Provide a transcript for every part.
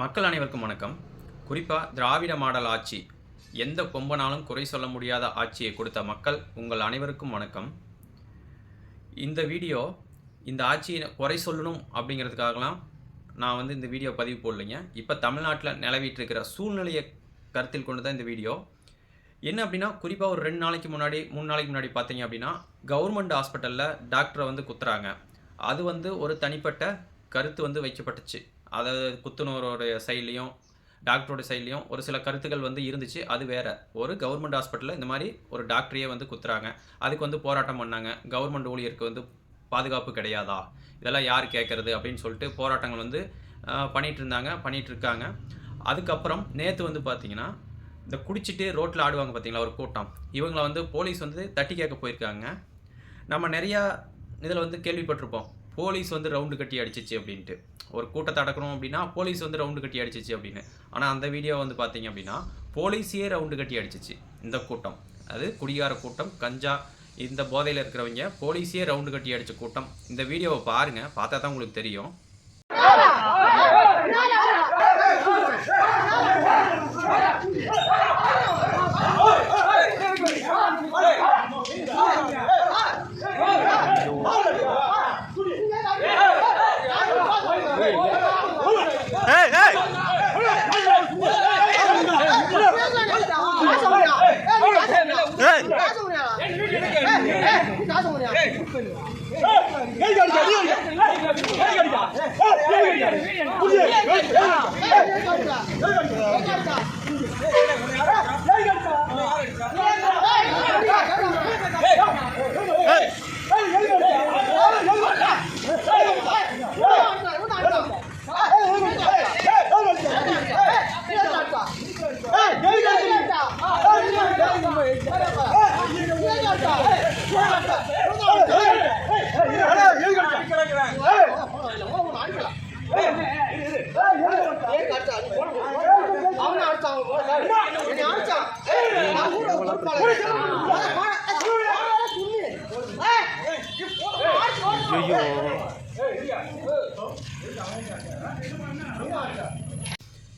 மக்கள் அனைவருக்கும் வணக்கம். குறிப்பாக திராவிட மாடல் ஆட்சி எந்த கொம்பனாலும் குறை சொல்ல முடியாத ஆட்சியை கொடுத்த மக்கள் உங்கள் அனைவருக்கும் வணக்கம். இந்த வீடியோ இந்த ஆட்சியை குறை சொல்லணும் அப்படிங்கிறதுக்காகலாம் நான் வந்து இந்த வீடியோ பதிவு போடலைங்க. இப்போ தமிழ்நாட்டில் நிலவிட்டுருக்கிற சூழ்நிலையை கருத்தில் கொண்டு தான் இந்த வீடியோ. என்ன அப்படின்னா குறிப்பாக ஒரு ரெண்டு நாளைக்கு முன்னாடி மூணு நாளைக்கு முன்னாடி பார்த்தீங்க அப்படின்னா கவர்மெண்ட் ஹாஸ்பிட்டலில் டாக்டரை வந்து குத்துறாங்க. அது வந்து ஒரு தனிப்பட்ட கருத்து வந்து வைக்கப்பட்டுச்சு. அதாவது குத்துனோரோடைய சைட்லேயும் டாக்டரோட சைட்லேயும் ஒரு சில கருத்துக்கள் வந்து இருந்துச்சு. அது வேறு. ஒரு கவர்மெண்ட் ஹாஸ்பிட்டலில் இந்த மாதிரி ஒரு டாக்டரையே வந்து குத்துறாங்க. அதுக்கு வந்து போராட்டம் பண்ணாங்க. கவர்மெண்ட் ஊழியருக்கு வந்து பாதுகாப்பு கிடையாதா? இதெல்லாம் யார் கேட்குறது அப்படின்னு சொல்லிட்டு போராட்டங்கள் வந்து பண்ணிகிட்டு இருந்தாங்க. பண்ணிகிட்டு இருக்காங்க. அதுக்கப்புறம் நேற்று வந்து பார்த்தீங்கன்னா இந்த குடிச்சிட்டு ரோட்டில் ஆடுவாங்க பார்த்தீங்களா ஒரு கூட்டம். இவங்களை வந்து போலீஸ் வந்து தட்டி கேட்க போயிருக்காங்க. நம்ம நிறையா இதில் வந்து கேள்விப்பட்டிருப்போம். போலீஸ் வந்து ரவுண்டு கட்டி அடிச்சிச்சு அப்படின்ட்டு. ஒரு கூட்டத்தை அடக்கணும் அப்படின்னா போலீஸ் வந்து ரவுண்டு கட்டி அடிச்சிச்சு அப்படின்னு. ஆனால் அந்த வீடியோ வந்து பார்த்தீங்க அப்படின்னா போலீஸையே ரவுண்டு கட்டி அடிச்சிச்சு இந்த கூட்டம். அது குடிகார கூட்டம் கஞ்சா இந்த போதையில் இருக்கிறவங்க போலீஸையே ரவுண்டு கட்டி அடித்த கூட்டம். இந்த வீடியோவை பாருங்கள் பார்த்தா தான் உங்களுக்கு தெரியும். அடிக்கா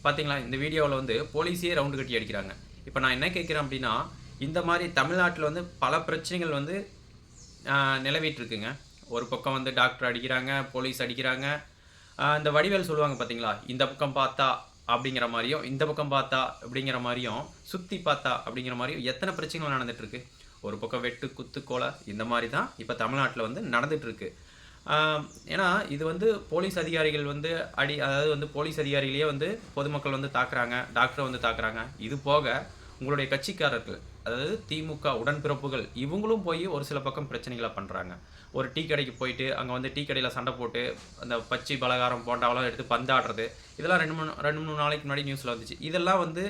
பார்த்தீங்களா இந்த வீடியோவில் வந்து போலீஸே ரவுண்டு கட்டி அடிக்கிறாங்க. இப்போ நான் என்ன கேட்குறேன் அப்படின்னா இந்த மாதிரி தமிழ்நாட்டில் வந்து பல பிரச்சனைகள் வந்து நிலவிட்டுருக்குங்க. ஒரு பக்கம் வந்து டாக்டர் அடிக்கிறாங்க போலீஸ் அடிக்கிறாங்க. இந்த வடிவேல் சொல்லுவாங்க பார்த்தீங்களா இந்த பக்கம் பார்த்தா அப்படிங்கிற மாதிரியும் இந்த பக்கம் பார்த்தா அப்படிங்கிற மாதிரியும் சுற்றி பார்த்தா அப்படிங்கிற மாதிரியும் எத்தனை பிரச்சனைகள் நடந்துகிட்ருக்கு ஒரு பக்கம் வெட்டு குத்து கொலை இந்த மாதிரி தான் இப்போ தமிழ்நாட்டில் வந்து நடந்துகிட்ருக்கு ஏன்னா இது வந்து போலீஸ் அதிகாரிகள் வந்து அடி அதாவது வந்து போலீஸ் அதிகாரிகளையே வந்து பொதுமக்கள் வந்து தாக்குறாங்க டாக்டரை வந்து தாக்குறாங்க. இது போக உங்களுடைய கட்சிக்காரர்கள் அதாவது திமுக உடன்பிறப்புகள் இவங்களும் போய் ஒரு சில பக்கம் பிரச்சனைகளை பண்ணுறாங்க ஒரு டீ கடைக்கு போயிட்டு அங்கே வந்து டீ கடையில் சண்டை போட்டு அந்த பச்சை பலகாரம் போண்டாவெல்லாம் எடுத்து பந்தாடுறது இதெல்லாம் ரெண்டு மூணு ரெண்டு மூணு நாளைக்கு முன்னாடி நியூஸில் வந்துச்சு. இதெல்லாம் வந்து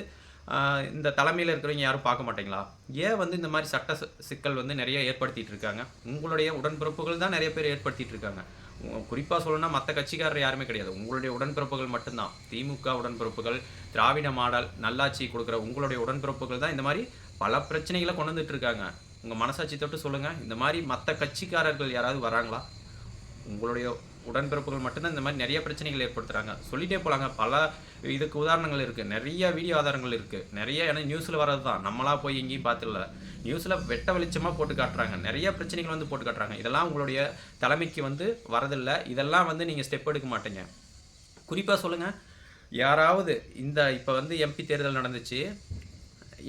இந்த தலைமையில் இருக்கிறவங்க யாரும் பார்க்க மாட்டீங்களா? ஏன் வந்து இந்த மாதிரி சட்ட சிக்கல் வந்து நிறைய ஏற்படுத்திட்டு இருக்காங்க? உங்களுடைய உடன்பிறப்புகள் தான் நிறைய பேர் ஏற்படுத்திட்டு இருக்காங்க. குறிப்பாக சொல்லணும்னா மற்ற கட்சிக்காரர் யாருமே கிடையாது. உங்களுடைய உடன்பிறப்புகள் மட்டும்தான். திமுக உடன்பிறப்புகள் திராவிட மாடல் நல்லாட்சி கொடுக்குற உங்களுடைய உடன்பிறப்புகள் தான் இந்த மாதிரி பல பிரச்சனைகளை கொண்டு வந்துட்டு இருக்காங்க. உங்கள் மனசாட்சி தொட்டு சொல்லுங்கள் இந்த மாதிரி மற்ற கட்சிக்காரர்கள் யாராவது வராங்களா? உங்களுடைய உடன்பிறப்புகள் மட்டும்தான் இந்த மாதிரி நிறைய பிரச்சனைகள் ஏற்படுத்துகிறாங்க சொல்லிட்டே போகலாங்க பல இதுக்கு உதாரணங்கள் இருக்குது நிறைய வீடியோ ஆதாரங்கள் இருக்குது நிறைய ஏன்னா நியூஸில் வர்றது தான் நம்மளா போய் எங்கேயும் பார்த்துல நியூஸில் வெட்ட வெளிச்சமாக போட்டு காட்டுறாங்க. நிறைய பிரச்சனைகள் வந்து போட்டு காட்டுறாங்க. இதெல்லாம் உங்களுடைய தலைமைக்கு வந்து வரதில்லை. இதெல்லாம் வந்து நீங்கள் ஸ்டெப் எடுக்க மாட்டீங்க. குறிப்பாக சொல்லுங்கள் யாராவது இந்த இப்போ வந்து எம்பி தேர்தல் நடந்துச்சு.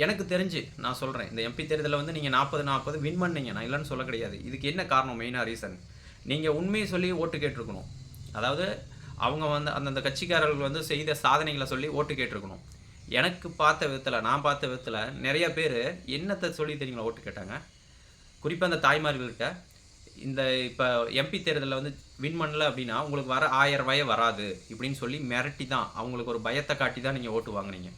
எனக்கு தெரிஞ்சு நான் சொல்கிறேன் இந்த எம்பி தேர்தலில் வந்து நீங்கள் நாற்பது நாற்பது வின் பண்ணீங்க. நான் இல்லைன்னு சொல்ல கிடையாது. இதுக்கு என்ன காரணம் மெயினாக ரீசன் நீங்கள் உண்மையை சொல்லி ஓட்டு கேட்டிருக்கணும். அதாவது அவங்க வந்து அந்தந்த கட்சிக்காரர்கள் வந்து செய்த சாதனைகளை சொல்லி ஓட்டு கேட்டிருக்கணும். எனக்கு பார்த்த விதத்தில் நான் பார்த்த விதத்தில் நிறைய பேர் என்னத்தை சொல்லி தெரியுங்களா ஓட்டு கேட்டாங்க? குறிப்பாக அந்த தாய்மார்கள்கிட்ட இந்த இப்போ எம்பி தேர்தலில் வந்து வின் பண்ணல அப்படின்னா உங்களுக்கு வர ஆயிரம் ரூபாயே வராது. இப்படின்னு சொல்லி மிரட்டி தான் அவங்களுக்கு ஒரு பயத்தை காட்டி தான் நீங்கள் ஓட்டு வாங்குனீங்க.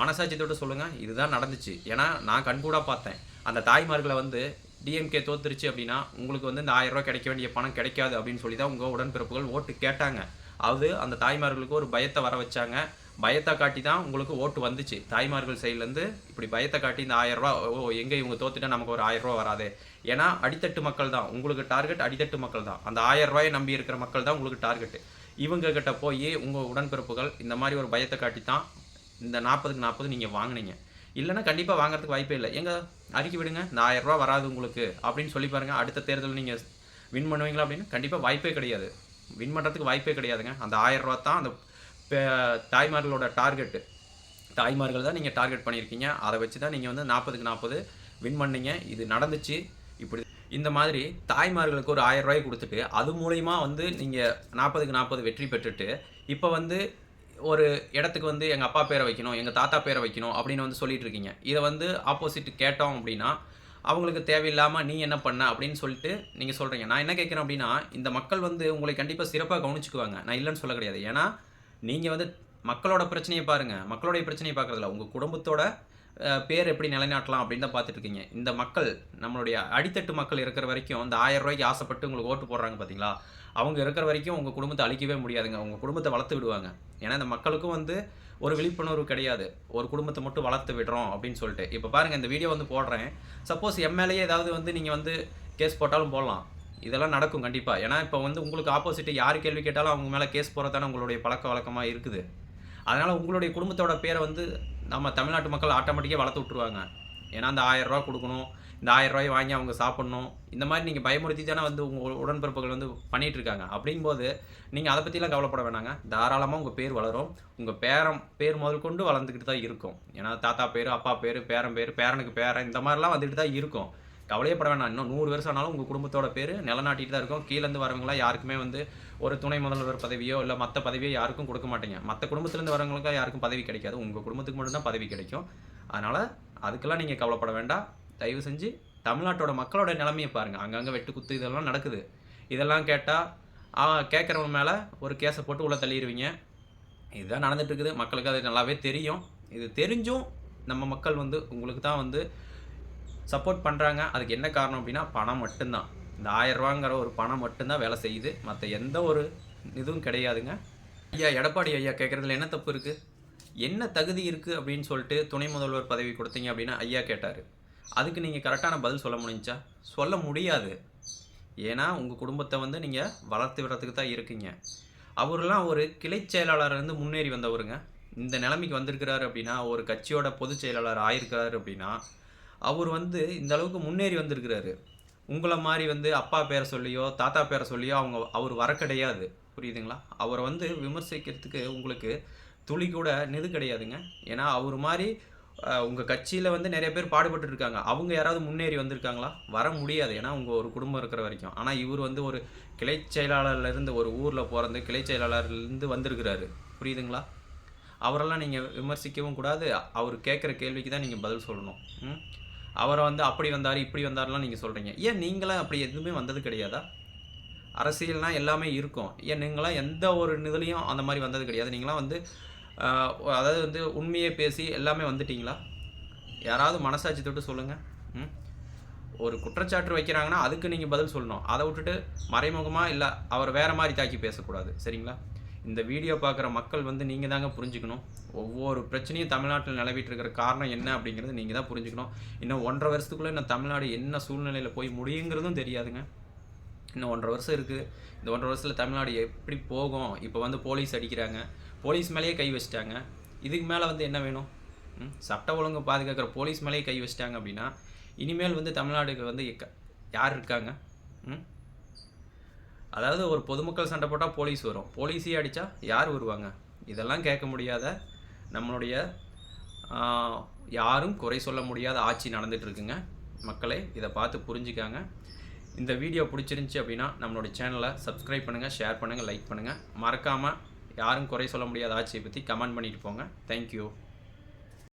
மனசாட்சியத்தோட சொல்லுங்கள் இதுதான் நடந்துச்சு. ஏன்னா நான் கண்கூடாக பார்த்தேன். அந்த தாய்மார்களை வந்து டிஎம்கே தோத்துருச்சு அப்படின்னா உங்களுக்கு வந்து இந்த ஆயிரரூவா கிடைக்க வேண்டிய பணம் கிடைக்காது அப்படின்னு சொல்லி தான் உங்கள் உடன்பிறப்புகள் ஓட்டு கேட்டாங்க. அது அந்த தாய்மார்களுக்கு ஒரு பயத்தை வர வச்சாங்க. பயத்தை காட்டி தான் உங்களுக்கு ஓட்டு வந்துச்சு. தாய்மார்கள் சைட்லேருந்து இப்படி பயத்தை காட்டி இந்த ஆயிரரூவா ஓ எங்கே இவங்க தோத்துட்டா நமக்கு ஒரு ஆயிரரூவா வராது? ஏன்னா அடித்தட்டு மக்கள் தான். உங்களுக்கு டார்கெட் அடித்தட்டு மக்கள் தான். அந்த ஆயிரரூவாயை நம்பி இருக்கிற மக்கள் தான் உங்களுக்கு டார்கெட்டு இவங்க கிட்ட போய் உங்கள் உடன்பிறப்புகள் இந்த மாதிரி ஒரு பயத்தை காட்டி தான் இந்த நாற்பதுக்கு நாற்பது நீங்கள் வாங்கினீங்க. இல்லைன்னா கண்டிப்பாக வாங்குறதுக்கு வாய்ப்பே இல்லை. எங்கள் அறிக்கை விடுங்க. இந்த ஆயிரம் வராது உங்களுக்கு. அப்படின்னு சொல்லி பாருங்கள் அடுத்த தேர்தலில் நீங்கள் வின் பண்ணுவீங்களா அப்படின்னு? கண்டிப்பாக வாய்ப்பே கிடையாது. வின் பண்ணுறதுக்கு வாய்ப்பே கிடையாதுங்க. அந்த ஆயிரம் தான் அந்த தாய்மார்களோட டார்கெட்டு தாய்மார்கள் தான் நீங்கள் டார்கெட் பண்ணியிருக்கீங்க. அதை வச்சு தான் நீங்கள் வந்து நாற்பதுக்கு நாற்பது வின் பண்ணீங்க. இது நடந்துச்சு. இப்படி இந்த மாதிரி தாய்மார்களுக்கு ஒரு ஆயிரம் ரூபாய் கொடுத்துட்டு அது மூலயமா வந்து நீங்கள் நாற்பதுக்கு நாற்பது வெற்றி பெற்றுட்டு இப்போ வந்து ஒரு இடத்துக்கு வந்து எங்கள் அப்பா பேரை வைக்கணும் எங்கள் தாத்தா பேரை வைக்கணும் அப்படின்னு வந்து சொல்லிட்டு இருக்கீங்க. இதை வந்து ஆப்போசிட் கேட்டோம் அப்படின்னா அவங்களுக்கு தேவையில்லாமல் நீ என்ன பண்ண அப்படின்னு சொல்லிட்டு நீங்கள் சொல்கிறீங்க நான் என்ன கேட்குறேன் அப்படின்னா இந்த மக்கள் வந்து உங்களை கண்டிப்பாக சிறப்பாக கவனிச்சுக்குவாங்க. நான் இல்லைன்னு சொல்ல கிடையாது. ஏன்னா நீங்கள் வந்து மக்களோட பிரச்சனையை பாருங்கள் மக்களுடைய பிரச்சனையை பார்க்குறதில்ல. உங்கள் குடும்பத்தோட பேர் எப்படி நிலைநாட்டலாம் அப்படின்னு தான் பார்த்துட்டு இருக்கீங்க. இந்த மக்கள் நம்மளுடைய அடித்தட்டு மக்கள் இருக்கிற வரைக்கும் இந்த ஆயிரம் ரூபாய்க்கு ஆசைப்பட்டு உங்களுக்கு ஓட்டு போடுறாங்க பார்த்தீங்களா? அவங்க இருக்கிற வரைக்கும் உங்கள் குடும்பத்தை அழிக்கவே முடியாதுங்க. உங்கள் குடும்பத்தை வளர்த்து விடுவாங்க. ஏன்னா இந்த மக்களுக்கும் வந்து ஒரு விழிப்புணர்வு கிடையாது. ஒரு குடும்பத்தை மட்டும் வளர்த்து விடுறோம் அப்படின்னு சொல்லிட்டு. இப்போ பாருங்கள் இந்த வீடியோ வந்து போடுறேன். சப்போஸ் எம்எல்ஏ ஏதாவது வந்து நீங்கள் வந்து கேஸ் போட்டாலும் போடலாம். இதெல்லாம் நடக்கும் கண்டிப்பாக ஏன்னா இப்போ வந்து உங்களுக்கு ஆப்போசிட் யார் கேள்வி கேட்டாலும் அவங்க மேலே கேஸ் போகிறதான உங்களுடைய பழக்க வழக்கமாக இருக்குது. அதனால் உங்களுடைய குடும்பத்தோட பேரை வந்து நம்ம தமிழ்நாட்டு மக்கள் ஆட்டோமேட்டிக்காக வளர்த்து விட்ருவாங்க ஏன்னா அந்த ஆயிரம் ரூபா கொடுக்கணும் இந்த ஆயிரம் ரூபாய் வாங்கி அவங்க சாப்பிட்ணும். இந்த மாதிரி நீங்கள் பயமுறுத்தி தானே வந்து உங்கள் உடன்பிறப்புகள் வந்து பண்ணிகிட்டு இருக்காங்க. அப்படிங்கும்போது நீங்கள் அதை பற்றிலாம் கவலைப்பட வேணாங்க. தாராளமாக உங்கள் பேர் வளரும். உங்கள் பேரம் பேர் முதல் கொண்டு வளர்ந்துக்கிட்டு தான் இருக்கும். ஏன்னா தாத்தா பேர் அப்பா பேர் பேரன் பேர் பேரனுக்கு பேரன் இந்த மாதிரிலாம் வந்துக்கிட்டு தான் இருக்கும். கவலையே பட வேணாம். இன்னும் நூறு வருஷம் ஆனாலும் உங்கள் குடும்பத்தோட பேர் நிலநாட்டிட்டு தான் இருக்கும். கீழேருந்து வரவங்களாம் யாருக்குமே வந்து ஒரு துணை முதல்வர் பதவியோ இல்லை மற்ற பதவியோ யாருக்கும் கொடுக்க மாட்டீங்க. மற்ற குடும்பத்துலேருந்து வரவங்களுக்கு யாருக்கும் பதவி கிடைக்காது. உங்கள் குடும்பத்துக்கு மட்டும்தான் பதவி கிடைக்கும். அதனால் அதுக்கெல்லாம் நீங்கள் கவலைப்பட வேண்டாம். தயவு செஞ்சு தமிழ்நாட்டோட மக்களோட நிலைமையை பாருங்கள் அங்கங்கே வெட்டு குத்து இதெல்லாம் நடக்குது. இதெல்லாம் கேட்டால் கேட்குறவங்க மேலே ஒரு கேஸை போட்டு உள்ளே தள்ளிடுவீங்க இதுதான் நடந்துட்டு இருக்குது. மக்களுக்கு அது நல்லாவே தெரியும். இது தெரிஞ்சும் நம்ம மக்கள் வந்து உங்களுக்கு தான் வந்து சப்போர்ட் பண்ணுறாங்க அதுக்கு என்ன காரணம் அப்படின்னா பணம் மட்டும்தான். இந்த ஆயிரம் ரூபாங்கிற ஒரு பணம் மட்டும்தான் வேலை செய்யுது. மற்ற எந்த ஒரு இதுவும் கிடையாதுங்க. ஐயா எடப்பாடி ஐயா கேட்குறதுல என்ன தப்பு இருக்குது என்ன தகுதி இருக்குது அப்படின்னு சொல்லிட்டு துணை முதல்வர் பதவி கொடுத்தீங்க அப்படின்னா ஐயா கேட்டார். அதுக்கு நீங்கள் கரெக்டான பதில் சொல்ல முடிஞ்சா? சொல்ல முடியாது. ஏன்னா உங்கள் குடும்பத்தை வந்து நீங்கள் வளர்த்து விடுறதுக்கு தான் இருக்கீங்க. அவர்லாம் ஒரு கிளை செயலாளர்லேருந்து முன்னேறி வந்தவருங்க. இந்த நிலைமைக்கு வந்திருக்கிறாரு அப்படின்னா ஒரு கட்சியோட பொதுச் செயலாளர் ஆயிருக்கிறாரு அப்படின்னா அவர் வந்து இந்த அளவுக்கு முன்னேறி வந்திருக்கிறாரு. உங்களை மாதிரி வந்து அப்பா பேரை சொல்லியோ தாத்தா பேரை சொல்லியோ அவங்க அவர் வர கிடையாது. புரியுதுங்களா? அவரை வந்து விமர்சிக்கிறதுக்கு உங்களுக்கு துளி கூட நிது கிடையாதுங்க. ஏன்னா அவர் மாதிரி உங்கள் கட்சியில் வந்து நிறைய பேர் பாடுபட்டு இருக்காங்க. அவங்க யாராவது முன்னேறி வந்திருக்காங்களா? வர முடியாது. ஏன்னா உங்கள் ஒரு குடும்பம் இருக்கிற வரைக்கும். ஆனால் இவர் வந்து ஒரு கிளை செயலாளர்ல இருந்து ஒரு ஊரில் பிறந்து கிளை செயலாளர்லேருந்து வந்திருக்கிறாரு. புரியுதுங்களா? அவரெல்லாம் நீங்கள் விமர்சிக்கவும் கூடாது. அவர் கேட்குற கேள்விக்கு தான் நீங்கள் பதில் சொல்லணும். ம்? அவரை வந்து அப்படி வந்தார் இப்படி வந்தார்லாம் நீங்கள் சொல்கிறீங்க ஏன் நீங்களாம் அப்படி எதுவுமே வந்தது கிடையாதா? அரசியல்னால் எல்லாமே இருக்கும். ஏன் நீங்களாம் எந்த ஒரு இதுலேயும் அந்த மாதிரி வந்தது கிடையாது. நீங்களாம் வந்து அதாவது வந்து உண்மையை பேசி எல்லாமே வந்துட்டிங்களா? யாராவது மனசாட்சி தொட்டு சொல்லுங்கள் ம்? ஒரு குற்றச்சாட்டு வைக்கிறாங்கன்னா அதுக்கு நீங்கள் பதில் சொல்லணும். அதை விட்டுட்டு மறைமுகமாக இல்லை அவர் வேறு மாதிரி தாக்கி பேசக்கூடாது. சரிங்களா? இந்த வீடியோ பார்க்குற மக்கள் வந்து நீங்கள் தாங்க புரிஞ்சுக்கணும். ஒவ்வொரு பிரச்சனையும் தமிழ்நாட்டில் நிலவிட்டு இருக்கிற காரணம் என்ன அப்படிங்கிறது நீங்கள் தான் புரிஞ்சுக்கணும். இன்னும் ஒன்றரை வருஷத்துக்குள்ளே இன்னும் தமிழ்நாடு என்ன சூழ்நிலையில் போய் முடியுங்கிறதும் தெரியாதுங்க. இன்னும் ஒன்றரை வருஷம் இருக்குது இந்த ஒன்றரை வருஷத்தில் தமிழ்நாடு எப்படி போகும்? இப்போ வந்து போலீஸ் அடிக்கிறாங்க. போலீஸ் மேலேயே கை வச்சிட்டாங்க. இதுக்கு மேலே வந்து என்ன வேணும்? ம்? சட்ட ஒழுங்கு பாதுகாக்கிற போலீஸ் மேலேயே கை வச்சிட்டாங்க அப்படின்னா இனிமேல் வந்து தமிழ்நாடுக்கு வந்து எக்க- யார் இருக்காங்க? ம்? அதாவது ஒரு பொதுமக்கள் சண்டை போட்டால் போலீஸ் வரும். போலீஸே அடித்தா யார் வருவாங்க? இதெல்லாம் கேட்க முடியாத நம்மளுடைய யாரும் குறை சொல்ல முடியாத ஆட்சி நடந்துகிட்ருக்குங்க மக்களை மக்களே இதை பார்த்து புரிஞ்சுக்காங்க. இந்த வீடியோ பிடிச்சிருந்துச்சி அப்படின்னா நம்மளோட சேனலை சப்ஸ்கிரைப் பண்ணுங்கள் ஷேர் பண்ணுங்கள் லைக் பண்ணுங்கள் மறக்காமல் யாரும் குறை சொல்ல முடியாத ஆட்சியை பற்றி கமெண்ட் பண்ணிட்டு போங்க. தேங்க்யூ